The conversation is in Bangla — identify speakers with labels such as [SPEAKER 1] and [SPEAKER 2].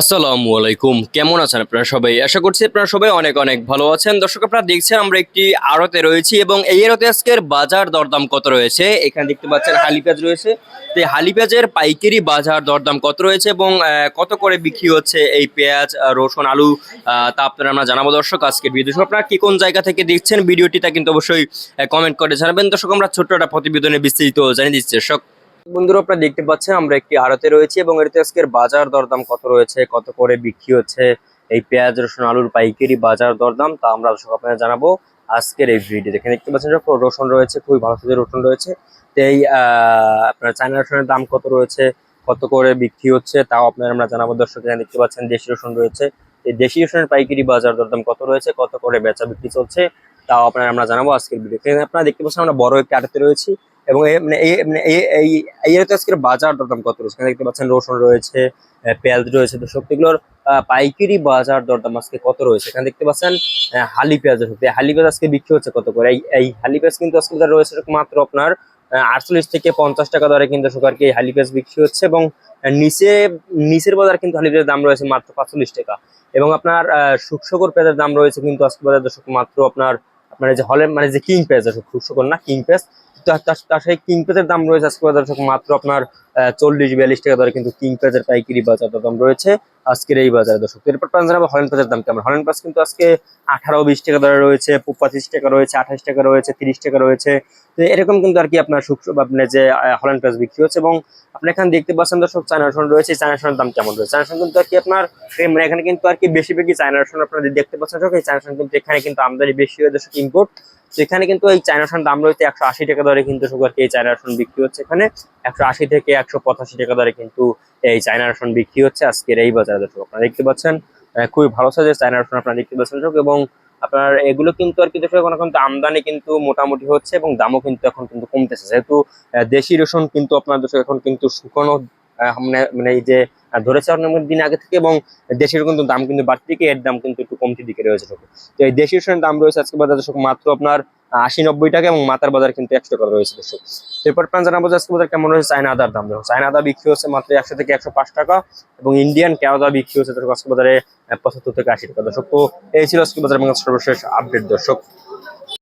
[SPEAKER 1] আসসালামু আলাইকুম। কেমন আছেন আপনারা সবাই? আশা করছি আপনারা সবাই অনেক অনেক ভালো আছেন। দর্শক, আপনারা দেখছেন আমরা একটি আড়তে রয়েছি এবং এই আড়তে আজকের বাজার দরদাম কত রয়েছে? এখানে দেখতে পাচ্ছেন হালি পেঁয়াজ রয়েছে। তো এই হালি পেঁয়াজের পাইকারি বাজার দরদাম কত রয়েছে এবং কত করে বিক্রি হচ্ছে এই পেঁয়াজ রসুন, আলু? তা আপনারা আমরা জানাব দর্শক আজকের ভিডিও আপনারা কি কোন জায়গা থেকে দেখছেন? ভিডিওটি তা কিন্তু অবশ্যই কমেন্ট করে জানাবেন। দর্শক, আমরা ছোট্ট একটা প্রতিবেদনে বিস্তারিত জানিয়ে দিচ্ছি। দর্শক বন্ধুরা, আপনারা দেখতে পাচ্ছেন আমরা একটি আড়তে রয়েছি এবং এটাতে আজকের বাজার দরদাম কত রয়েছে, কত করে বিক্রি হচ্ছে, এই পেঁয়াজ, রসুন, আলুর পাইকারি বাজার দরদাম, তা আমরা দর্শক আপনাদের জানাব আজকের এই ভিডিও দেখে দেখতে পাচ্ছেন রসুন রয়েছে, খুবই ভালো সাইজের রসুন রয়েছে। তো এই আপনার চায়না রসুনের দাম কত রয়েছে, কত করে বিক্রি হচ্ছে, তাও আপনারা আমরা জানাব। দর্শক, এখানে দেখতে পাচ্ছেন দেশি রসুন রয়েছে। এই দেশি রসুনের পাইকারি বাজার দরদাম কত রয়েছে, কত করে বেচা বিক্রি চলছে, তাও আপনারা আমরা জানাব আজকের ভিডিও আপনারা দেখতে পাচ্ছেন আমরা বড় একটি আড়তে রয়েছি। এবং এই মানে মানে এই আজকের বাজার দরদাম কত রয়েছে? দেখতে পাচ্ছেন রসুন রয়েছে পেঁয়াজ রয়েছে, তো সবগুলোর পাইকারি বাজার দরদাম আজকে কত রয়েছে? এখানে দেখতে পাচ্ছেন হালি পেঁয়াজ রয়েছে এই হালি পেঁয়াজ আজকে বিক্রি হচ্ছে কত করে? এই হালি পেঁয়াজ কিন্তু আজকে রয়েছে মাত্র আপনার আটচল্লিশ থেকে পঞ্চাশ টাকা দরে কিন্তু সরকারকে এই হালি পেঁয়াজ বিক্রি হচ্ছে এবং নিচে, নিচের বাজার কিন্তু হালি পেঁয়াজের দাম রয়েছে মাত্র পাঁচচল্লিশ টাকা। এবং আপনার শুকশকর পেঁয়াজের দাম রয়েছে কিন্তু আজকে বাজার দর্শক মাত্র আপনার আপনার যে হলের মানে যে কিং পেঁয়াজ আছে শুকশকর না, কিং পেঁয়াজ সেই কিং পেঁয়াজের দাম রয়েছে আজকে দর্শক, মাত্র আপনার চল্লিশ, বিয়াল্লিশ টাকা দরে কিন্তু কিং পেঁয়াজের পাইকারি বাজার দাম রয়েছে আজকের এই বাজারে। দর্শক, এরপর প্রাণ জানাব পেঁয়াজের দাম কেমন। হলেন পেঁয়াজ কিন্তু আজকে আঠারো, বিশ টাকা দরে রয়েছে পঁচিশ টাকা রয়েছে, আঠাশ টাকা রয়েছে, তিরিশ টাকা রয়েছে। তো এরকম কিন্তু আর কি আপনার শুকনো আপনার যে হলেন পেঁয়াজ বিক্রি হচ্ছে এবং আপনি এখানে দেখতে পাচ্ছেন দর্শক চায়না রসুন রয়েছে চায়না রসুনের দাম কেমন রয়েছে? চায়না রসুন কিন্তু আর কি আপনার মানে এখানে কিন্তু আর কি বেশি বেশি চায়না রসুন আপনারা দেখতে পাচ্ছেন। এই চায়না রসুন কিন্তু এখানে কিন্তু আমদানি বেশি হয়ে দর্শক ইম্পোর্ট এখানে কিন্তু এই চায়না রসুন দাম রয়েছে একশো আশি টাকা দরে কিন্তু সুগার এই চায়না রসুন বিক্রি হচ্ছে এখানে। একশো আশি থেকে একশো পঁচাশি টাকা দরে কিন্তু এই চায়না রসুন বিক্রি হচ্ছে আজকের এই বাজারে দর্শক। আপনারা দেখতে পাচ্ছেন খুবই ভালো সাইজের চায়না রসুন আপনারা দেখতে পাচ্ছেন এবং আপনার এগুলো কিন্তু আর কি দর্শক এখন কিন্তু আমদানি কিন্তু মোটামুটি হচ্ছে এবং দামও কিন্তু এখন কিন্তু কমতেছে। যেহেতু দেশি রসুন কিন্তু আপনার দর্শক এখন কিন্তু শুকনো মানে মানে এই যে ধরেছে অনেক দিন আগে থেকে এবং দেশের কিন্তু দাম কিন্তু বাড়তি দিকে এর দাম কিন্তু একটু কমতি দিকে রয়েছে তো এই দেশি রসুনের দাম রয়েছে আজকে বাজার দর্শক মাত্র আপনার আশি নব্বই টাকা এবং মাথার বাজার কিন্তু একশো টাকা রয়েছে দর্শক। এরপর পাঞ্জাব বাজার আজকে বাজার কেমন রয়েছে চায়না আদার দাম। দেখো চায়না আদা বিক্রি হচ্ছে মাত্র একশো থেকে একশো পাঁচ টাকা এবং ইন্ডিয়ান কেওদা বিক্রি হচ্ছে দর্শক আজকে বাজারে পঁচাত্তর থেকে আশি টাকা দর্শক। তো এই ছিল আজকে বাজার সর্বশেষ আপডেট দর্শক।